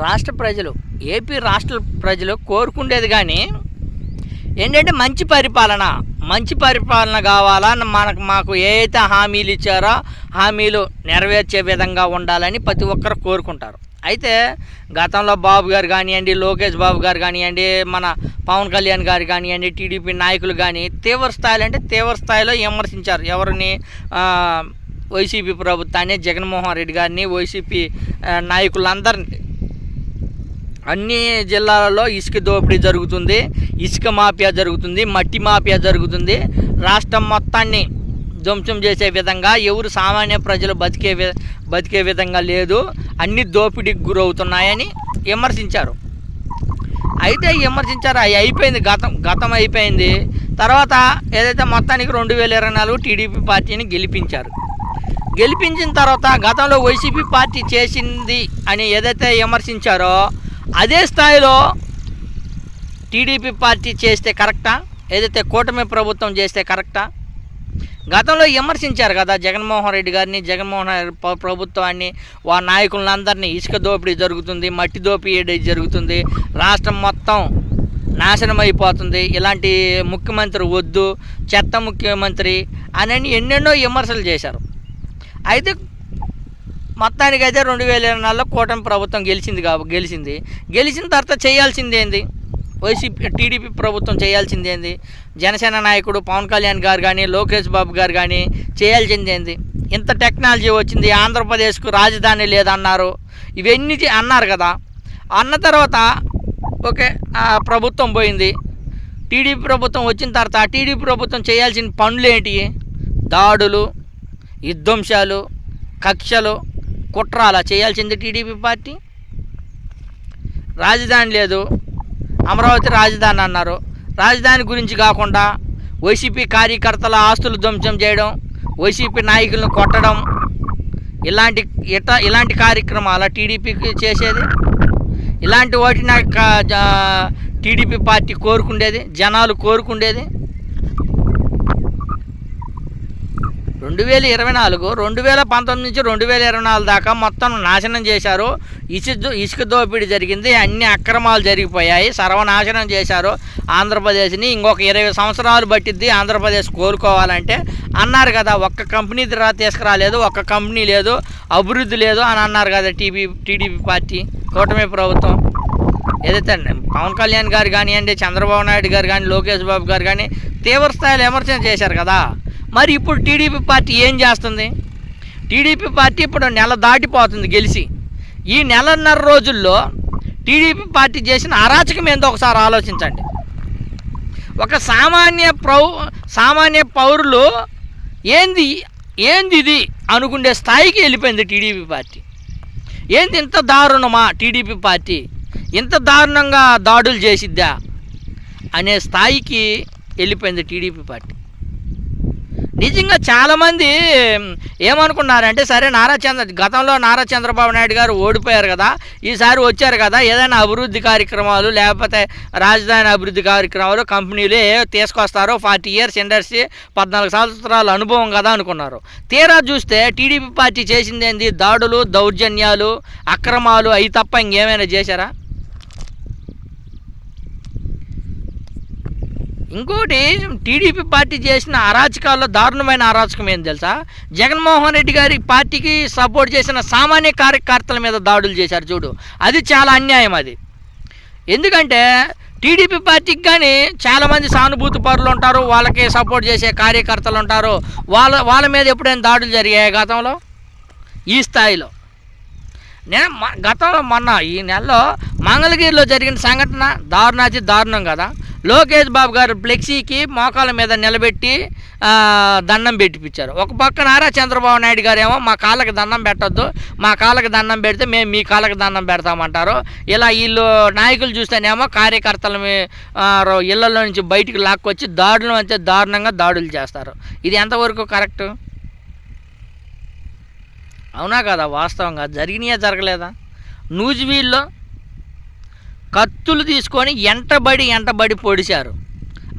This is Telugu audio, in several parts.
రాష్ట్ర ప్రజలు ఏపీ రాష్ట్ర ప్రజలు కోరుకుండేది కానీ ఏంటంటే మంచి పరిపాలన మంచి పరిపాలన కావాలా మనకు మాకు ఏ అయితే హామీలు ఇచ్చారో హామీలు నెరవేర్చే విధంగా ఉండాలని ప్రతి ఒక్కరు కోరుకుంటారు. అయితే గతంలో బాబు గారు కానివ్వండి లోకేష్ బాబు గారు కానివ్వండి మన పవన్ కళ్యాణ్ గారు కానివ్వండి టీడీపీ నాయకులు కానీ తీవ్ర స్థాయిలో అంటే తీవ్ర స్థాయిలో విమర్శించారు. ఎవరిని వైసీపీ ప్రభుత్వాన్ని జగన్మోహన్ రెడ్డి గారిని వైసీపీ నాయకులందరినీ అన్ని జిల్లాలలో ఇసుక దోపిడీ జరుగుతుంది ఇసుక మాఫియా జరుగుతుంది మట్టి మాఫియా జరుగుతుంది. రాష్ట్రం మొత్తాన్ని ధ్వంసం చేసే విధంగా ఎవరు సామాన్య ప్రజలు బతికే బతికే విధంగా లేదు. అన్ని దోపిడీకి గురవుతున్నాయని విమర్శించారు. అయితే విమర్శించారు అవి అయిపోయింది గతం గతం అయిపోయింది. తర్వాత ఏదైతే మొత్తానికి రెండు వేల ఇరవై నాలుగు టీడీపీ పార్టీని గెలిపించారు. గెలిపించిన తర్వాత గతంలో వైసీపీ పార్టీ చేసింది అని ఏదైతే విమర్శించారో అదే స్థాయిలో టీడీపీ పార్టీ చేస్తే కరెక్టా? ఏదైతే కూటమి ప్రభుత్వం చేస్తే కరెక్టా? గతంలో విమర్శించారు కదా జగన్మోహన్ రెడ్డి గారిని జగన్మోహన్ రెడ్డి ప్రభుత్వాన్ని వా నాయకులందరినీ ఇసుక దోపిడీ జరుగుతుంది మట్టి దోపిడీ జరుగుతుంది రాష్ట్రం మొత్తం నాశనం అయిపోతుంది ఇలాంటి ముఖ్యమంత్రి వద్దు చెత్త ముఖ్యమంత్రి అని ఎన్నెన్నో విమర్శలు చేశారు. అయితే మొత్తానికి అయితే రెండు వేల ఇరవై నాలుగులో కూటమి ప్రభుత్వం గెలిచింది కాబ గెలిచింది. గెలిచిన తర్వాత చేయాల్సింది ఏంది? వైసీపీ టీడీపీ ప్రభుత్వం చేయాల్సింది ఏంది? జనసేన నాయకుడు పవన్ కళ్యాణ్ గారు కానీ లోకేష్ బాబు గారు కానీ చేయాల్సింది ఏంది? ఇంత టెక్నాలజీ వచ్చింది ఆంధ్రప్రదేశ్కు రాజధాని లేదన్నారు. ఇవన్నీ అన్నారు కదా. అన్న తర్వాత ఓకే ప్రభుత్వం పోయింది. టీడీపీ ప్రభుత్వం వచ్చిన తర్వాత టీడీపీ ప్రభుత్వం చేయాల్సిన పనులు ఏంటి? దాడులు విధ్వంసాలు కక్షలు కుట్ర అలా చేయాల్సింది టీడీపీ పార్టీ? రాజధాని లేదు. అమరావతి రాజధాని అన్నారు. రాజధాని గురించి కాకుండా వైసీపీ కార్యకర్తల ఆస్తులు ధ్వంసం చేయడం వైసీపీ నాయకులను కొట్టడం ఇలాంటి ఇట ఇలాంటి కార్యక్రమాల టీడీపీకి చేసేది? ఇలాంటి వాటిని టీడీపీ పార్టీ కోరుకుండేది? జనాలు కోరుకుండేది? రెండు వేల ఇరవై నాలుగు రెండు వేల పంతొమ్మిది నుంచి రెండు వేల ఇరవై నాలుగు దాకా మొత్తం నాశనం చేశారు. ఇసుక ఇసుక దోపిడీ జరిగింది అన్ని అక్రమాలు జరిగిపోయాయి సర్వనాశనం చేశారు ఆంధ్రప్రదేశ్ని. ఇంకొక ఇరవై సంవత్సరాలు పట్టిద్ది ఆంధ్రప్రదేశ్ కోలుకోవాలంటే. అన్నారు కదా ఒక్క కంపెనీ రా తీసుకురాలేదు ఒక్క కంపెనీ లేదు అభివృద్ధి లేదు అని అన్నారు కదా టీవీ టీడీపీ పార్టీ కూటమి ప్రభుత్వం. ఏదైతే పవన్ కళ్యాణ్ గారు కానివ్వండి చంద్రబాబు నాయుడు గారు కానీ లోకేష్ బాబు గారు కానీ తీవ్ర స్థాయిలో విమర్శన చేశారు కదా. మరి ఇప్పుడు టీడీపీ పార్టీ ఏం చేస్తుంది? టీడీపీ పార్టీ ఇప్పుడు నెల దాటిపోతుంది గెలిచి. ఈ నెలన్నర రోజుల్లో టీడీపీ పార్టీ చేసిన అరాచకం ఏందో ఒకసారి ఆలోచించండి. ఒక సామాన్య ప్రౌ సామాన్య పౌరులు ఏంది ఏంది ఇది అనుకునే స్థాయికి వెళ్ళిపోయింది టీడీపీ పార్టీ. ఏంది ఇంత దారుణమా టీడీపీ పార్టీ? ఇంత దారుణంగా దాడులు చేసిద్దా? అనే స్థాయికి వెళ్ళిపోయింది టీడీపీ పార్టీ. నిజంగా చాలామంది ఏమనుకున్నారంటే సరే నారా చంద్ర గతంలో నారా చంద్రబాబు నాయుడు గారు ఓడిపోయారు కదా ఈసారి వచ్చారు కదా ఏదైనా అభివృద్ధి కార్యక్రమాలు లేకపోతే రాజధాని అభివృద్ధి కార్యక్రమాలు కంపెనీలు ఏ తీసుకొస్తారో ఫార్టీ ఇయర్స్ ఇండస్ట్రీ పద్నాలుగు సంవత్సరాల అనుభవం కదా అనుకున్నారు. తీరా చూస్తే టీడీపీ పార్టీ చేసింది ఏంది దాడులు దౌర్జన్యాలు అక్రమాలు అవి తప్ప ఇంకేమైనా చేశారా? ఇంకోటి టీడీపీ పార్టీ చేసిన అరాచకాల్లో దారుణమైన అరాచకం ఏం తెలుసా? జగన్మోహన్ రెడ్డి గారి పార్టీకి సపోర్ట్ చేసిన సామాన్య కార్యకర్తల మీద దాడులు చేశారు చూడు. అది చాలా అన్యాయం అది. ఎందుకంటే టీడీపీ పార్టీకి కానీ చాలామంది సానుభూతి పరులు ఉంటారు వాళ్ళకి సపోర్ట్ చేసే కార్యకర్తలు ఉంటారు. వాళ్ళ వాళ్ళ మీద ఎప్పుడైనా దాడులు జరిగాయి గతంలో? ఈ స్థాయిలో. నేను గతంలో మొన్న ఈ నెలలో మంగళగిరిలో జరిగిన సంఘటన దారుణాతి దారుణం కదా. లోకేష్ బాబు గారు ఫ్లెక్సీకి మోకాల మీద నిలబెట్టి దండం పెట్టిపించారు. ఒక పక్క నారా చంద్రబాబు నాయుడు గారు ఏమో మా కాళ్ళకి దండం పెట్టొద్దు మా కాళ్ళకి దండం పెడితే మేము మీ కాళ్ళకి దండం పెడతామంటారు. ఇలా వీళ్ళు నాయకులు చూస్తేనేమో కార్యకర్తల ఇళ్ళలో నుంచి బయటికి లాక్కొచ్చి దాడులు అంటే దారుణంగా దాడులు చేస్తారు. ఇది ఎంతవరకు కరెక్ట్? అవునా కదా? వాస్తవంగా జరిగినాయా జరగలేదా? నూజివీల్లో కత్తులు తీసుకొని ఎంటబడి ఎంటబడి పొడిచారు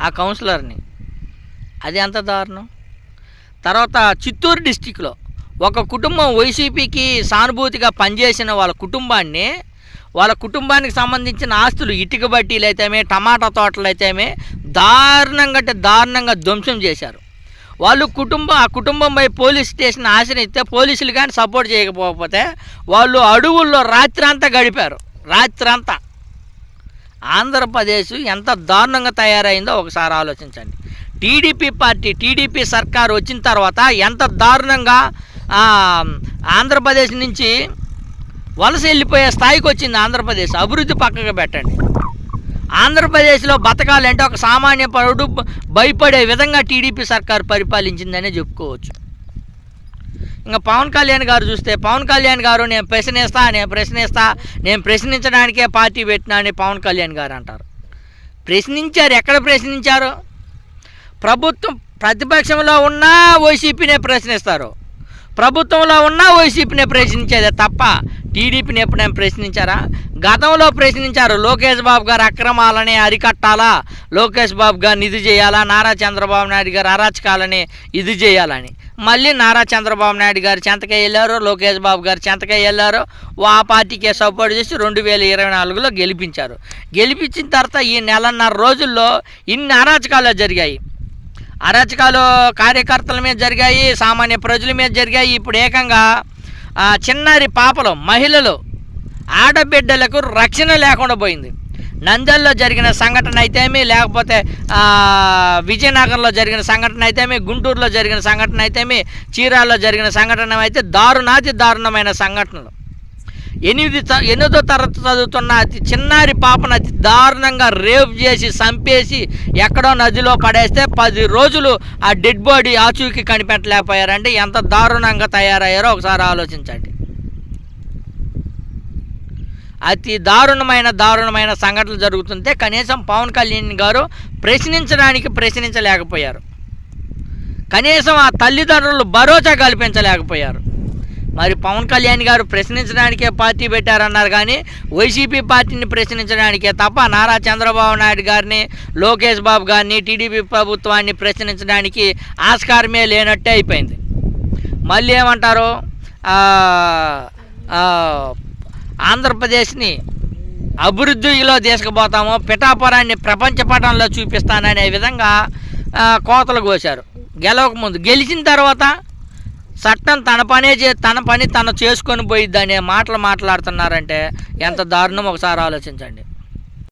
ఆ కౌన్సిలర్ని. అది ఎంత దారుణం? తర్వాత చిత్తూరు డిస్టిక్లో ఒక కుటుంబం వైసీపీకి సానుభూతిగా పనిచేసిన వాళ్ళ కుటుంబాన్ని వాళ్ళ కుటుంబానికి సంబంధించిన ఆస్తులు ఇటుక బట్టీలు అయితేమే టమాటా తోటలు అయితేమే దారుణంగా అంటే దారుణంగా ధ్వంసం చేశారు. వాళ్ళు కుటుంబం ఆ కుటుంబంపై పోలీస్ స్టేషన్ ఆశ్రయిస్తే పోలీసులు కానీ సపోర్ట్ చేయకపోతే వాళ్ళు అడవుల్లో రాత్రంతా గడిపారు. రాత్రంతా. ఆంధ్రప్రదేశ్ ఎంత దారుణంగా తయారైందో ఒకసారి ఆలోచించండి. టీడీపీ పార్టీ టీడీపీ సర్కార్ వచ్చిన తర్వాత ఎంత దారుణంగా ఆంధ్రప్రదేశ్ నుంచి వలస వెళ్ళిపోయే స్థాయికి వచ్చింది ఆంధ్రప్రదేశ్. అభివృద్ధి పక్కకు పెట్టండి. ఆంధ్రప్రదేశ్లో బతకాలంటే ఒక సామాన్య పౌరుడు భయపడే విధంగా టీడీపీ సర్కారు పరిపాలించిందనే చెప్పుకోవచ్చు. ఇంకా పవన్ కళ్యాణ్ గారు చూస్తే పవన్ కళ్యాణ్ గారు నేను ప్రశ్నిస్తా నేను ప్రశ్నిస్తా నేను ప్రశ్నించడానికే పార్టీ పెట్టినా అని పవన్ కళ్యాణ్ గారు అంటారు. ప్రశ్నించారు. ఎక్కడ ప్రశ్నించారు? ప్రభుత్వం ప్రతిపక్షంలో ఉన్నా వైసీపీనే ప్రశ్నిస్తారు. ప్రభుత్వంలో ఉన్నా వైసీపీనే ప్రశ్నించేదే తప్ప టీడీపీని ఎప్పుడైనా ప్రశ్నించారా? గతంలో ప్రశ్నించారు లోకేష్ బాబు గారు అక్రమాలని అరికట్టాలా? లోకేష్ బాబు గారిని ఇది చేయాలా? నారా చంద్రబాబు నాయుడు గారు అరాచకాలని ఇది చేయాలని. మళ్ళీ నారా చంద్రబాబు నాయుడు గారు చెంతకే వెళ్ళారు లోకేష్ బాబు గారు చెంతకే వెళ్ళారు. ఆ పార్టీకే సపోర్ట్ చేసి రెండు వేల ఇరవై నాలుగులో గెలిపించారు. గెలిపించిన తర్వాత ఈ నెలన్నర రోజుల్లో ఇన్ని అరాచకాలు జరిగాయి. అరాచకాలు కార్యకర్తల మీద జరిగాయి సామాన్య ప్రజల మీద జరిగాయి. ఇప్పుడు ఏకంగా చిన్నారి పాపలు మహిళలు ఆడబిడ్డలకు రక్షణ లేకుండా పోయింది. నంద్యాలలో జరిగిన సంఘటన అయితేమి లేకపోతే విజయనగరంలో జరిగిన సంఘటన అయితేమి గుంటూరులో జరిగిన సంఘటన అయితేమి చీరాల్లో జరిగిన సంఘటన అయితే దారుణాతి దారుణమైన సంఘటనలు. ఎనిమిది త- ఎనిమిదో తరగతి చదువుతున్న అతి చిన్నారి పాపను అతి దారుణంగా రేప్ చేసి చంపేసి ఎక్కడో నదిలో పడేస్తే పది రోజులు ఆ డెడ్ బాడీ ఆచూకీ కనిపెట్టలేకపోయారంటే ఎంత దారుణంగా తయారయ్యారో ఒకసారి ఆలోచించండి. అతి దారుణమైన దారుణమైన సంఘటనలు జరుగుతుంటే కనీసం పవన్ కళ్యాణ్ గారు ప్రశ్నించడానికి ప్రశ్నించలేకపోయారు. కనీసం ఆ తల్లిదండ్రులు భరోసా కల్పించలేకపోయారు. మరి పవన్ కళ్యాణ్ గారు ప్రశ్నించడానికే పార్టీ పెట్టారన్నారు కానీ వైసీపీ పార్టీని ప్రశ్నించడానికే తప్ప నారా చంద్రబాబు నాయుడు గారిని లోకేష్ బాబు గారిని టీడీపీ ప్రభుత్వాన్ని ప్రశ్నించడానికి ఆస్కారమే లేనట్టే అయిపోయింది. మళ్ళీ ఏమంటారు? ఆంధ్రప్రదేశ్ని అభివృద్ధిలో తీసుకుపోతాము పిఠాపురాన్ని ప్రపంచ పటంలో చూపిస్తాననే విధంగా కోతలు కోశారు. గెలవక ముందు గెలిచిన తర్వాత చట్టం తన పనే చే తన పని తను చేసుకొని పోయిద్ది అనే మాటలు మాట్లాడుతున్నారంటే ఎంత దారుణం. ఒకసారి ఆలోచించండి.